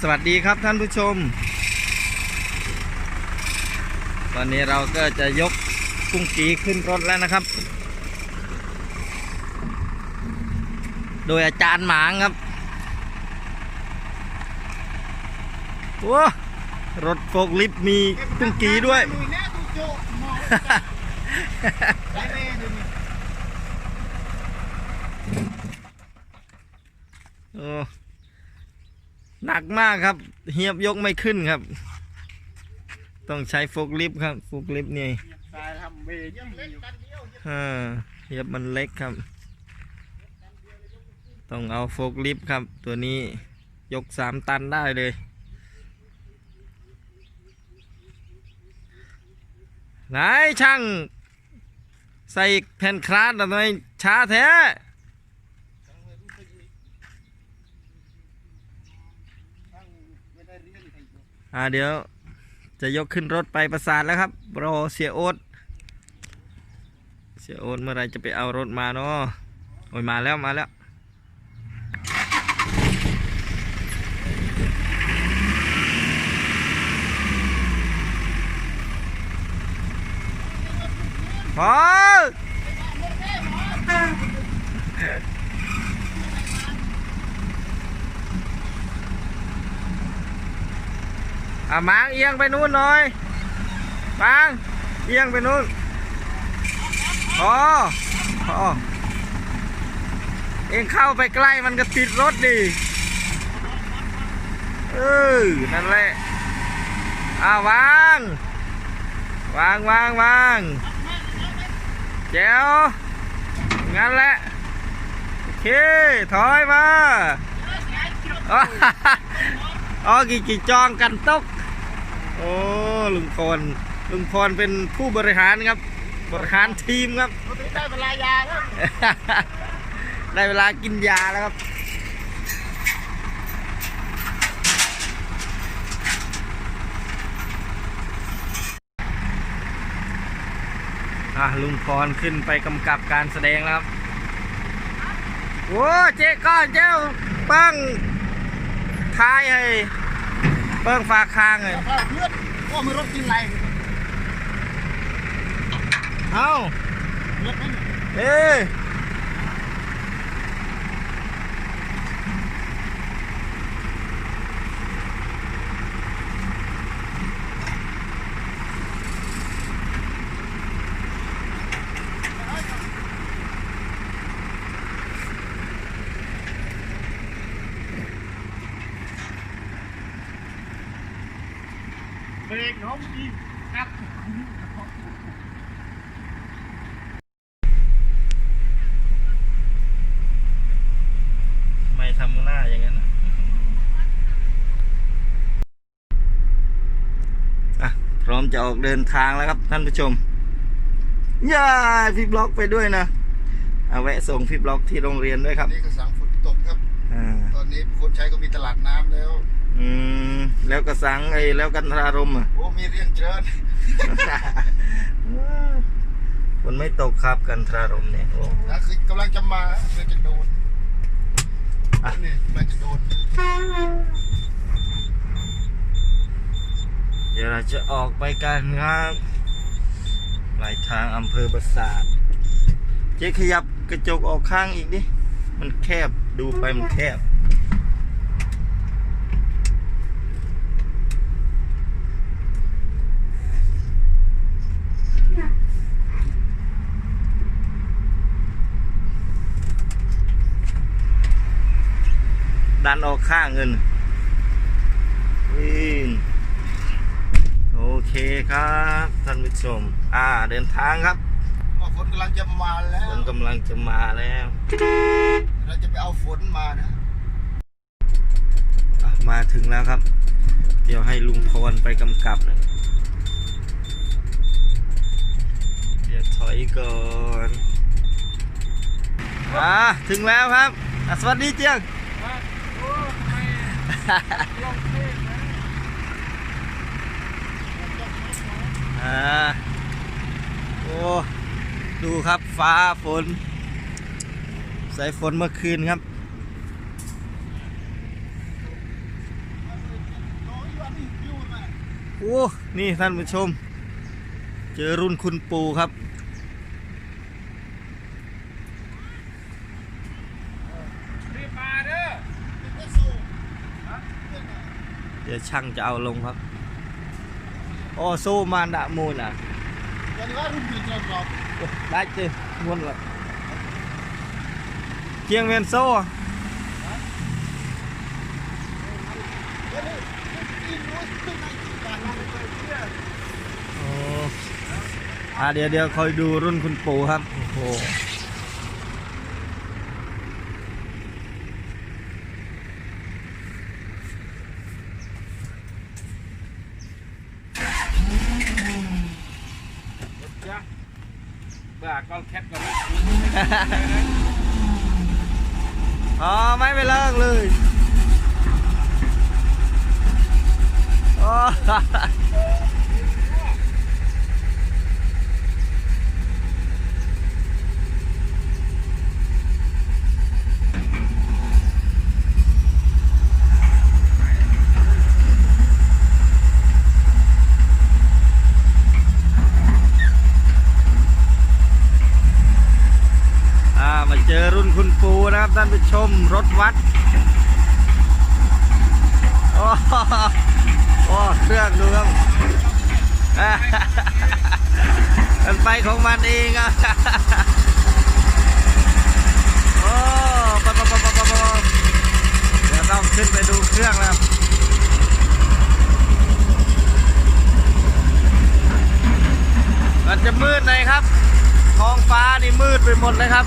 สวัสดีครับท่านผู้ชม ตอนนี้เราก็จะยกกุ้งกีขึ้นรถแล้วนะครับ โดยอาจารย์หมางครับว้ารถโฟกลิฟต์มีกุ้งกีด้วย โอ้ หนักมากครับ เฮียบยกไม่ขึ้นครับ ต้องใช้โฟกลิฟครับโฟกลิฟนี่ยเบยยังมีอยู่อ่าเฮียบมันเล็กครับ ต้องเอาโฟกลิฟครับ ตัวนี้ยกสามตันได้เลยไหนช่าง ใส่แผ่นคลาสทำไมช้าแท้ ไม่ได้เรียนให้ดู อ่าเดี๋ยวจะยกขึ้นรถไปประสานแล้วครับรอเสียโอ๊ตเสียโอ๊ตเมื่อไรจะไปเอารถมาเนาะโอ้ยมาแล้วมาแล้วพอ อะมางเอียงไปนู่นหน่อยมางเอียงไปนู่นพอพอเองเข้าไปใกล้มันก็ติดรถดิเออนั่นแหละอ่าวาง วางวางวางเจ๋วงั้นแหละโอเคถอยมาอ๋ออ๋อกี่กี่จองกันตก โอ้ลุงพรลุงพรเป็นผู้บริหารครับ บริหารทีมครับเราถึงได้เวลายาแล้วได้เวลากินยาแล้วครับอะลุงพรขึ้นไปกำกับการแสดงแล้วครับโอ้เจ๊ก้อนเจ้าเปิ้งท้ายให้ เปิ้งฝากคางเลยเออเพื่อนก็มีรถกินไรเอ้ารถนั่นเอ้ยเบ น้องกินครับไม่ทำหน้าอย่างนั้นนะอะ พร้อมจะออกเดินทางแล้วครับท่านผู้ชมย่าพี่บล็อกไปด้วยนะเอาแวะส่งพี่บล็อกที่โรงเรียนด้วยครับ นี่ก็สั่งฝนตกครับอ่าตอนนี้คนใช้ก็มีตลาดน้ำแล้ว อืมแล้วก็สังไอ้แล้วกันทรารมณ์อะโอ้มีเรียนเชิญฝนไม่ตกครับกันทรารมณ์เนี่ยโอ้นะคือกำลังจะมาเพื่อจะโดนอะนี่กำลังจะโดนเดี๋ยวเราจะออกไปกันครับปลายทางอำเภอปราสาทเจ๊ขยับกระจกออกข้างอีกดิ มันแคบดูไปมันแคบ ดันออกข้างเงินอืมโอเคครับท่านผู้ชม อ่าเดินทางครับว่าฝนกำลังจะมาแล้ฝวนกำลังจะมาแล้ว เราจะไปเอาฝนมานะอะมาถึงแล้วครับ เดี๋ยวให้ลุงพรไปกำกับหนะเดี๋ยวถอยก่อน อ่า ถึงแล้วครับอะสวัสดีเจียง อ่าโอ้ดูครับฟ้าฝนใสาฝนเมื่อคืนครับ โอ้ นี่ท่านผู้ชม เจอรุ่นคุณปูครับ ดี๋ยวช่างจะเอาลงครับโอ้โซ่มานดะมูนอะได้เจอวนละเกียงเวียนโซ่อะโอ้อ่าเดี๋ยวเดี๋ยวคอยดูรุ่นคุณปู่ครับ โอ้โหากอกล้องแคปก่อนนะอ๋อไม่ไปเลิกเลยโอ้ อ่ามาเจอ รุ่นคุณปูนะครับท่านผู้ชมรถวัดโอ้โหโอ้เครื่องดูครับอ่ามันไปของมันเองอะโอ้ปะปะปะปะปะปะเดี๋ยวต้องขึ้นไปดูเครื่องนะครับมันจะมืดเลยครับท้องฟ้านี่มืดไปหมดเลยครับ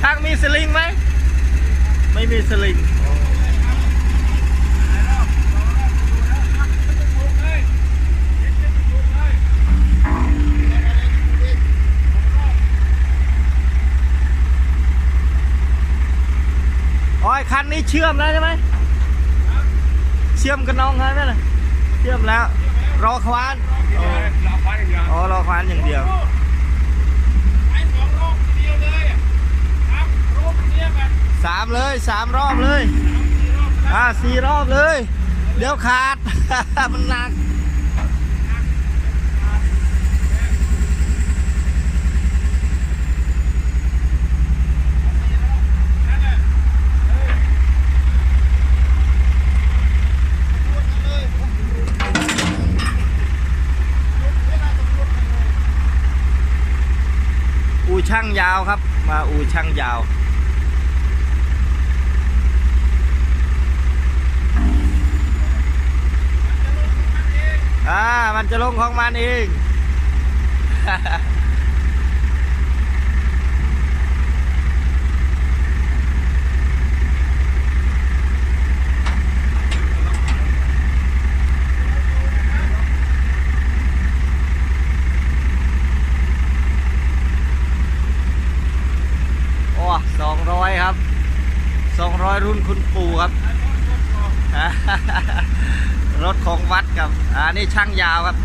ช่างมีสลิงไหม ไม่มีสลิง อ๋อไอ้คันนี้เชื่อมแล้วใช่ไหมเชื่อมกับน้องเขาไหมล่ะเชื่อมแล้ว รอควานรอฟ้าอย่างเดียวอ๋อรอควานอย่างเดียวไอ้สองรอบทีเดียวเลยครับรูปเนี้ยแบบสามเลยสามรอบเลยสี่รอบอ่าสี่รอบเลย เดี๋ยวขาด มันหนัก นั่นแหละ อู ช่างยาวครับ มาอูช่างยาว อ่า มันจะลงของมันเอง โอ้สองร้อยครับสองร้อยรุ่นคุณปู่ครับ รถของวัดครับ อ่า นี่ช่างยาวครับ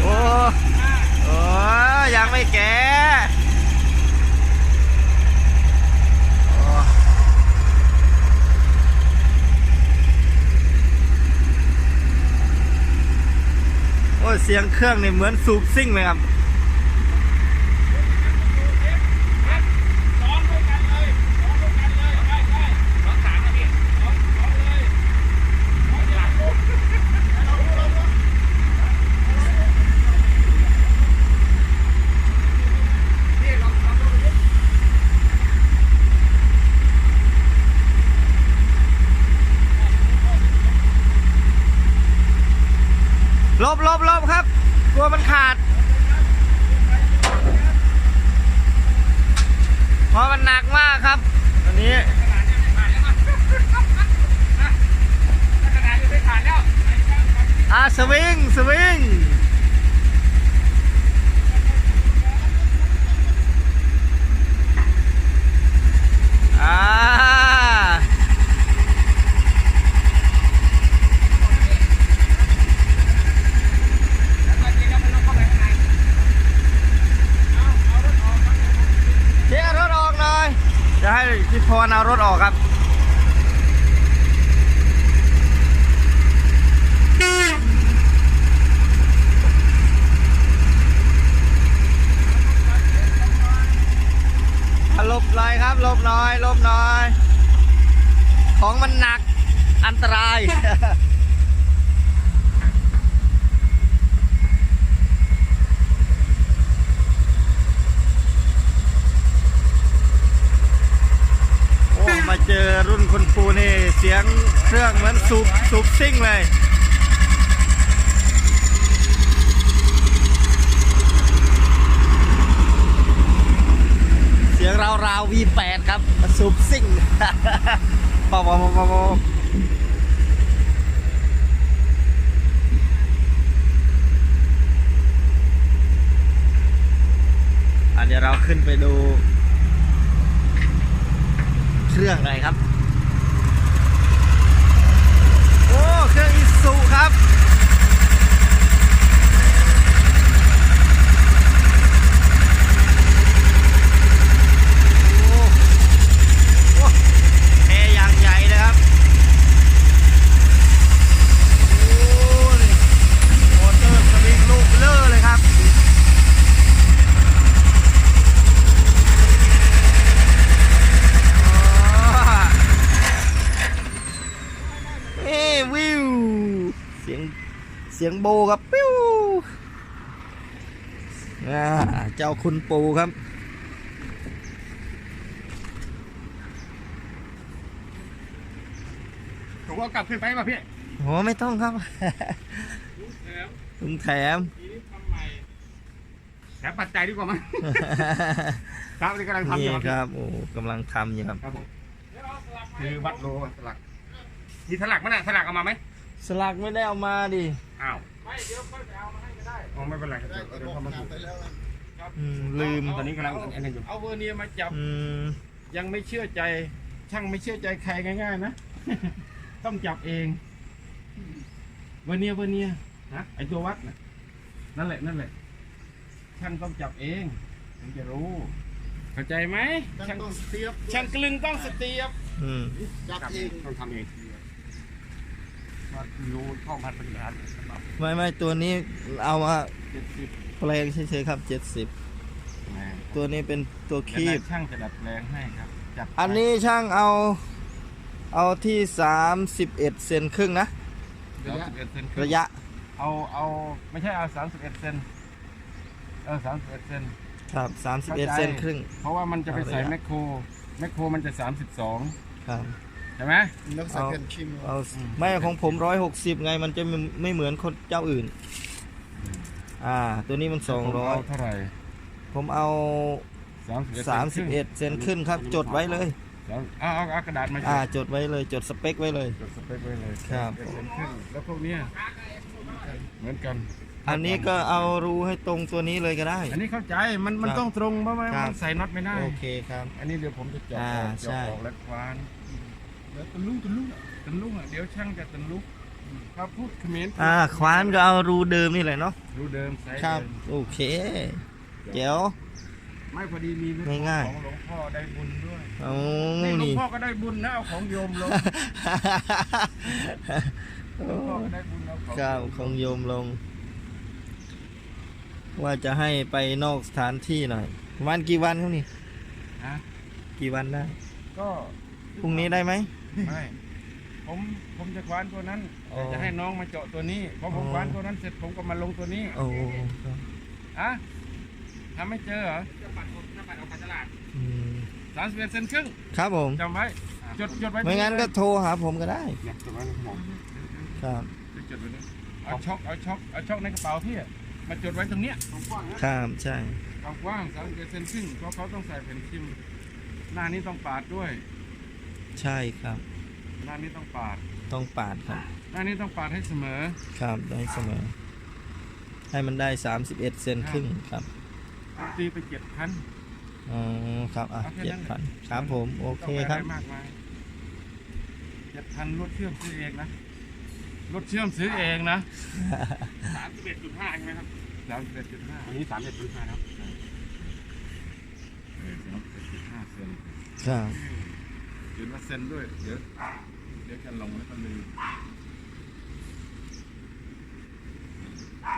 โอ้โอ้ยังไม่แก่โอ้ โอ้ยเสียงเครื่องนี่เหมือนสูบซิ่งเลยครับ ซ้อนด้วยกันเลยซ้อนด้วยกันเลยใช่ใช่ซ้อนสามนะพี่ซ้อนซ้อนเลยซ้อนหลังปุ๊บนี่ลองลองดูดิ ลบลบลบครับ กลัวมันขาด เพราะมันหนักมากครับ อันนี้ กระดาษยังไม่ผ่านแล้ว อ่าสวิง สวิง พี่พรเอารถออกครับ หลบหน่อยครับหลบหน่อยหลบหน่อย ของมันหนักอันตราย โอ้ มาเจอรุ่นคนปูนี่ เสียงเครื่องเหมือนสูบสูบซิ่งเลย เสียง ราวราววีแปดครับสูบซิ่งปอปอปอปอปออะเดี๋ยวเราขึ้นไปดู เครื่องหน่อยครับ โอ้ เครื่องอิสุครับ โอ้โอ้แพอย่างใหญ่เลยครับ โอ้นี่มอเตอร์สวิงลูก เบลอเลยครับเอ้วิว เสียง เสียงโบครับปิ้วอ่าเจ้าคุณปูครับผมว่ากลับขึ้นไปป่ะพี่โหไม่ต้องครับแถม ลุงแถมทีนี้ทำใหม่แถมปัจจัยดีกว่ามั้ยครับนี่กำลังทำอนี่ยู่ครับโอ้กำลังทำอยู่ครับ ครับผมคือวัดโลสลักมีสลักมั้ยน่ะสลักเอามาไหมสลักไม่ได้เอามาดิอ้าวไม่เดี๋ยวค่อยไปเอามาให้ก็ได้อ๋อไม่เป็นไรครับเดี๋ยวเดี๋ยวเข้ามาถูกอืมลืมตอนนี้กำลังอันนี้อยู่เอาเวอร์เนียร์มาจับอืมยังไม่เชื่อใจ ช่างไม่เชื่อใจใครง่ายๆนะ ต้องจับเอง เวอร์เนียร์เวอร์เนียร์ นะไอตัววัดนะนั่นแหละนั่นแหละช่างต้องจับเองถึงจะรู้ เข้าใจไหมช่างต้องเสียบช่างกลึงต้องสเตียบอืมจับครับเองต้องทำเองว่ารู้ข้องพันปฏิบัติไม่ไม่ตัวนี้เอามาเจ็ดสิบแปลงเฉยๆครับเจ็ดสิบตัวนี้เป็นตัวคีคีบช่างจะดัดแปลงให้ครับจับอันนี้ช่างเอาเอาที่สามสิบเอ็ดเซนครึ่งนะระยะ11 เซนระยะเอาเอาไม่ใช่เอา31เซนเออ31เซนครับสามสิบเอ็ดเซนครึ่ง เพราะว่ามันจะไปใส่เอาระยะแมคโครแมคโครมันจะ32ครับใช่ไหมนักสังเกตชิมเอาไม่ของผมร้อยหกสิบไงมันจะไม่ไม่เหมือนคนเจ้าอื่น อ่า ตัวนี้มันสองร้อยเาเท่าไหร่ผมเอา31สามสิบเอ็ดเซนครึ่งครับ จดไว้เลยเอาเอาเอากระดาษมาอ่าจดไว้เลยจดสเปคไว้เลยจดสเปคไว้เลยครับเซนครึ่งแล้วพวกเนี้ย เหมือนกัน อันนี้ก็เอารูให้ตรงตัวนี้เลยก็ได้ อันนี้เข้าใจมันมันครับต้องตรงเพราะว่าครับ มันใส่น็อตไม่ได้ โอเคครับ อันนี้เดี๋ยวผมจะเจาะอ่าออกเจาะใช่ออกและควานแล้วตะลุ่งตะลุ่งตันลุกอะเดี๋ยวช่างจะตันลุกครับพูดเขมรอ่าควานก็เอารูเดิมนี่แหละเนาะรูเดิมไซส์ครับ เดิมโอเคเจ๋ว ไม่พอดีมีรุ่นง่ายๆ ของหลวงพ่อได้บุญด้วยโอ้นี่หลวงนี่ พ่อก็ได้บุญนะเอาของโยมลงหลวงพ่อก็ได้บุญเอา ของครับของโยมลง ว่าจะให้ไปนอกสถานที่หน่อย วันกี่วันครับนี่ฮะกี่วันได้ ก็พรุ่งนี้ได้ไหม ไม่ผมผมจะควานตัวนั้นอ๋อ แต่จะให้น้องมาเจาะตัวนี้พอผมอ๋อควานตัวนั้นเสร็จผมก็มาลงตัวนี้โอ้ครับอะทำไม่เจอเหรอจะปัดจะปัดออกไปตลาดอืมสามสิบเอ็ดเซนครึ่งครับผมจำไว้จดจดไว้ไม่งั้นก็โทรหาผมก็ได้เนี่ยจะมาหมอครับ จดไว้ด้วยเอาช็อกเอาช็อกเอาช็อกในกระเป๋าพี่อะมาจดไว้ตรงเนี้ยกว้างนะครับ ใช่ ความกว้าง31เซนครึ่งเพราะเขาต้องใส่แผ่นคิมหน้านี้ต้องปาดด้วย ใช่ครับ หน้านี้ต้องปาด ต้องปาดครับ หน้านี้ต้องปาดให้เสมอ ครับได้เสมอ ให้มันได้ 31 เซนครึ่งครับตีไปเจ็ดพัน อ๋อครับ อะเอาแค่เจ็นั้ดน พันครับผม โอเคต้องไปครับได้มากมายเจ็ดพันรถเชื่อมซื้อเองนะ รถเชื่อมซื้อเองนะสามสิบเอ็ดจุดห้าใช่ไหมครับสามสิบเอ็ดจุดห้าอันนี้สามสิบเอ็ดจุดห้าครับสามสิบเอ็ดจุดห้าเซนครับเขียนว่าเซ็นด้วย เดี๋ยวเดี๋ยวจะลงแล้วก็ลืม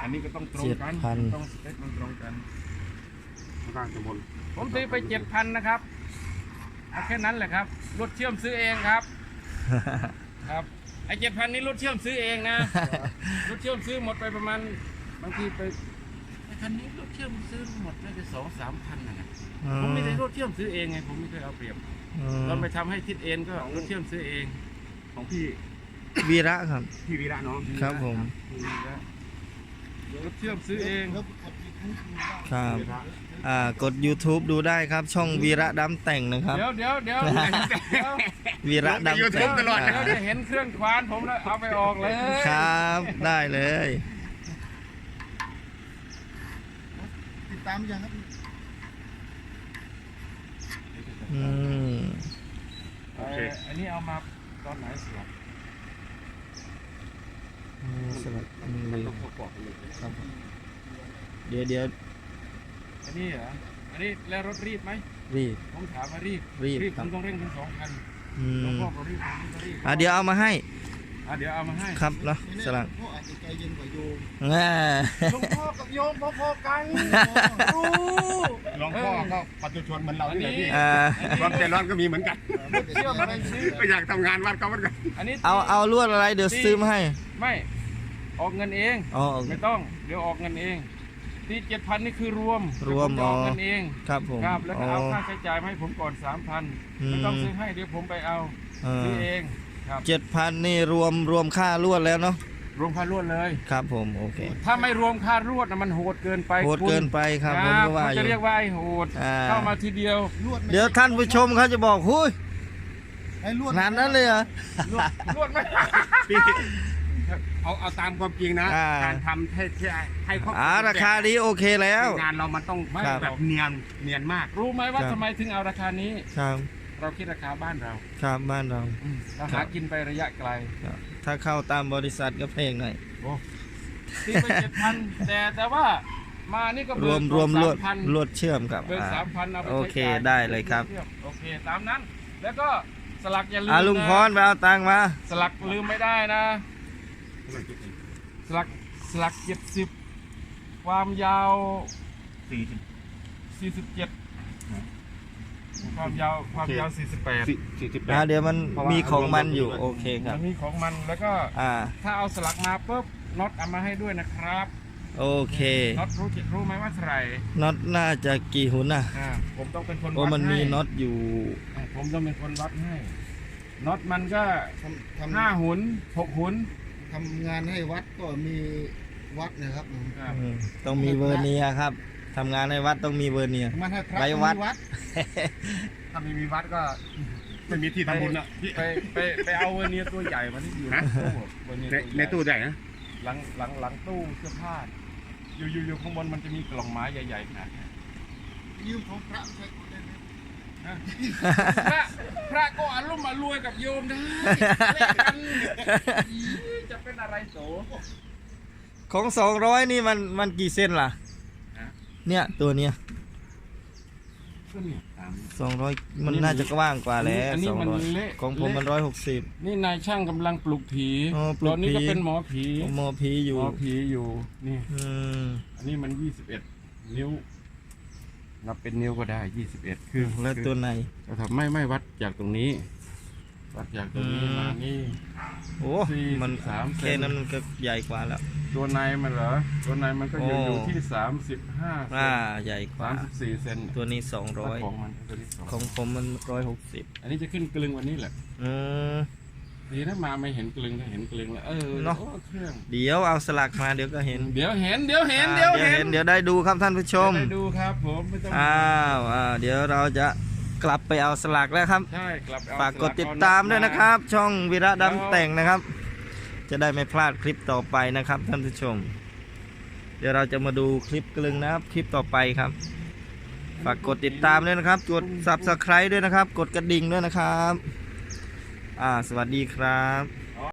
อันนี้ก็ต้องตรงกัน7,000 ต้องสเปคมันตรงกันร่างจะบนผมซื้อไปเจ็ดพันนะครับเอาแค่นั้นแหละครับ รถเชื่อมซื้อเองครับ ครับ ไอ้เจ็ดพันนี้รถเชื่อมซื้อเองนะ รถเชื่อมซื้อหมดไปประมาณบางทีไปไอ้คันนี้รถเชื่อมซื้อหมดน่าจะสองสามพันนะนะผมไม่ได้รถเชื่อมซื้อเองไงผมไม่เคยเอาเปรียบอืมตอนไปทำให้ทิศเอ็นก็รถเชื่อมซื้อเอง ของพี่วีระครับ พี่วีระเนาะครับผมรถเชื่อมซื้อเอง แล้วกดอีก ครั้งคือว่าครับอ่ากด YouTube ดูได้ครับ ช่องวีระดำแต่งนะครับ เดี๋ยวเดี๋ยวเดี๋ยวเดี๋ยววีระดำแต่งเดี๋ยวเดี๋ยวจะเห็นเครื่องควานผมแล้วเอาไปออกเลยครับ ได้เลย ติดตามยังครับอืมโอเคอันนี้เอามาตอนไหนเสียอืมสลับอืมเลยต้องประกอบกันเลยครับผม เดี๋ยวเดี๋ยวอันนี้เหรอ อันนี้แล้วรถรีบไหมรีบ ผมถามว่ารีบรีบรีบคผรับ มต้องเร่งถึงสองพันอืหลวงมพ่อก็รีบผมก็รีบอะเดี๋ยวเอามาให้อะเดี๋ยวเอามาให้ครับเนาะนี่สลับพ่ออาจจะใจเย็นกว่าโยมแง่หลวงพ่อกับโยมพอๆกันรู้หลวงพ่อก็ปัจจุชนเหมือนเรานี่แหละพี่อ่าความใจร้อนก็มีเหมือนกัน เชื่อมันซื้อก็อยากทำงานวัดเขาเหมือนกันอันนี้เอาเอาลวดอะไรเดี๋ยวซื้อมาให้ไม่ออกเงินเองอ๋อไม่ต้องเดี๋ยวออกเงินเอง ที่เจ็ดพันนี่คือรวมรวมเดี๋ยผจะออกอ๋อเงินเองครับผมครับแล้วก็เอาอ๋อค่าใช้จ่ายมาให้ผมก่อนสามพันอืมไม่ต้องซื้อให้เดี๋ยวผมไปเอาเอซื้ออเองครับเจ็ดพันนี่รวมรวมค่าลวดแล้วเนาะรวมค่ารวดเลย ครับผมโอเคถ้าไม่รวมค่ารวดนะมันโหดเกินไปโหดคุณเกินไปครับผมก็ว่าเขาอจะยู่ เรียกว่าไอ้โหดอ่า เข้ามาทีเดียวลวดไม่เดี๋ยวท่านผู้ชมเขาจะบอกหุ้ยให้ลวดนานนั้นเลยเหรอรวดรวดไหมพี่ เอาเอาตามความจริงนะ อ่า การทำให้ให้ให้ครอบครัวอ่าราคาดีโอเคแล้ว งานเรามันต้องครับ แบบเนียนเนียนมาก รู้ไหมว่าครับ ทำไมถึงเอาราคานี้ ครับเราคิดราคาบ้านเราครับบ้านเรา เราครัหาบ กินไประยะไกลครับถ้าเข้าตามบริษัทก็เพลงหน่อยตีไปเจ็ดพันแต่แต่ว่ามานี่ก็รเบิวกมรวมลวดสาพันลวดเชื่อมกับเบิกอ่าสามพันเอาไปโอใช้เคจ่ายได้เลยครับโอเคตามนั้น แล้วก็สลักอย่าลืมอ่าลุงนะพรไปเอาตังค์มา สลักลืมไม่ได้นะ สลักสลักเจ็ดสิบความยาวสี่สิบสี่สิบเจ็ดความยาวความยาวสี่สิบแปดสี่สี่สิบแปอ่าดเดี๋ยวมันเพราะว่ามีมีของมันอยู่รวมๆโอเคครับมันมีของมันแล้วก็อ่าถ้าเอาสลักมาปุ๊บน็อตเอามาให้ด้วยนะครับโอเคน็อตรู้จิรู้ไหมว่าเท่าไหร่น็อตน่าจะกี่หุ่นน่ะอ่าผมต้องเป็นคนโอ้วัดมันมีให้น็อตอยู่อ่าผมต้องเป็นคนวัดให้น็อตมันก็ทำทำห้าหุนหกหุน ทำงานให้วัดก็มีวัดนะครับอ่าอืมต้องมีเวอร์เนียร์ครับทำงานในวัดต้องมีเวอร์เนียร์ทำงานให้พระไว้ก็วัด มีวัด ถ้าไม่มีวัดก็ไม่มีที่ทำบุญอะพี่ไปไปไปเอาเวอร์เนียร์ตัวใหญ่มาที่อยู่ในฮะตู้เวอร์เนียร์ในตัวใหในญ่ตู้ใหญ่นะหลังหลังหลังตู้เสื้อผ้าอยู่อยู่อยู่ข้างบนมันจะมีกล่องไม้ใหญ่ๆขนาดนี้ยืมของพระไม่ใช่คนเล่นนะพระพระก็อารมณ์มารวยกับโยมได้แลกกันอีจะ เป็นอะไรโสของสองร้อยนี่มันมันกี่เซนล่ะฮะเนี่ยตัวเนี้ยก็เนี่ยตาม สองร้อยมันอันนี้น่าจะกว้างกว่าแล้วอันนี้สองมันร้อยเละของผมมันเละ ร้อยหกสิบ นี่นายช่างกำลังปลุกผีอ๋อปลุกตอนนี้ก็ผีเป็นหมอผีหมอผีอยู่หมอผีอยู่นี่ อืมอันนี้มันยี่สิบเอ็ดนิ้วนับเป็นนิ้วก็ได้ยี่สิบเอ็ดคือแล้วตัวไหนจะทำไม่ไม่วัดจากตรงนี้ วัดจากตรงนี้อืมมานี่ โอ้สี่มันสามเซน แค่นั้นมันก็ใหญ่กว่าแล้ว ตัวในมันเหรอ ตัวในมันก็อยู่โอ้ อยู่ที่สามสิบห้าอ่าใหญ่กสาว่ามสิบสี่เซนตัวนี้สองร้อยของมันตัวนี้สองของผมมันร้อยหกสิบอันนี้จะขึ้นกลึงวันนี้แหละอืม ดีถ้ามาไม่เห็นกลึงถ้าเห็นกลึงแล้วเออเนอะ โอ้เครื่องเดี๋ยวเอาสลักมาเดี๋ยวก็เห็นเดี๋ยวเห็นเดี๋ยวเห็นอ่าเดี๋ยวเห็นเดี๋ยวได้ดูครับท่านผู้ชมเดี๋ยวได้ดูครับผมไม่ต้อง อ้าวอ่าเดี๋ยวเราจะ กลับไปเอาสลักแล้วครับ ใช่กลับเอฝากกดสลัติดเอตามด้วยนะครับ ช่องวีระแล้วดำแต่งนะครับ จะได้ไม่พลาดคลิปต่อไปนะครับท่านผู้ชม เดี๋ยวเราจะมาดูคลิปกลึงนะครับ คลิปต่อไปครับ ฝากกดติดตามด้วยนะครับ กด subscribe ด้วยนะครับ กดกระดิ่งด้วยนะครับ อ่า สวัสดีครับ